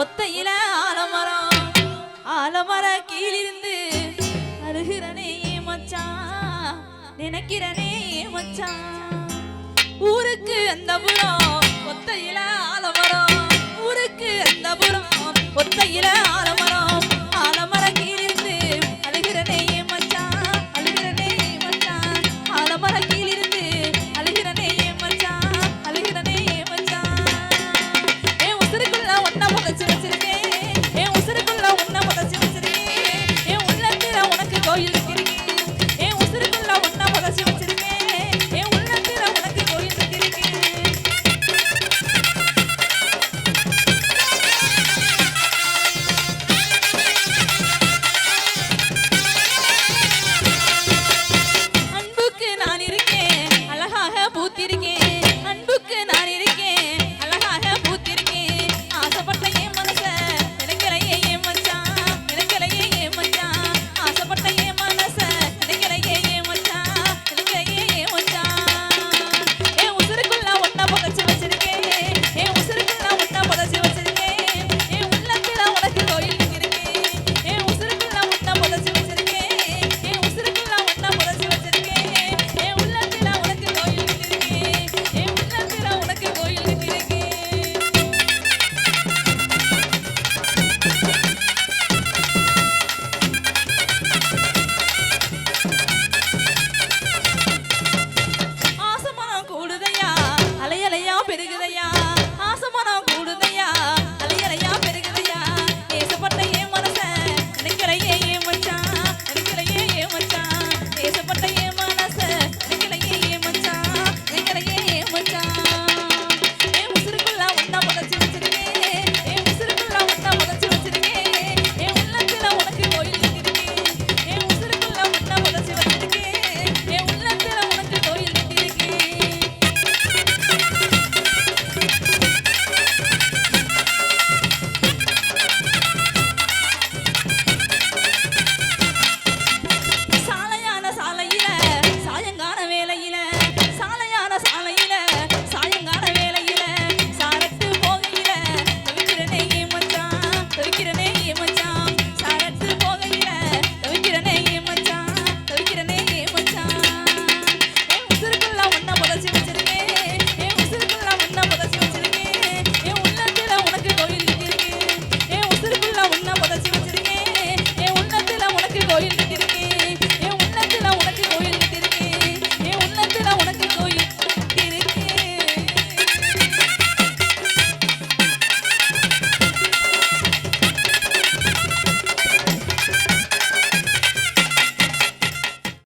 ஒத்தையில ஆலமரம் ஆலமர கீழிருந்து அருகிறனே மச்சான் நினைக்கிறனே மச்சான் ஊருக்கு அந்த புறம் ஒத்தையில ஆலமரம் ஊருக்கு அந்த புறம் ஒத்தையில பூத்திருக்கேன்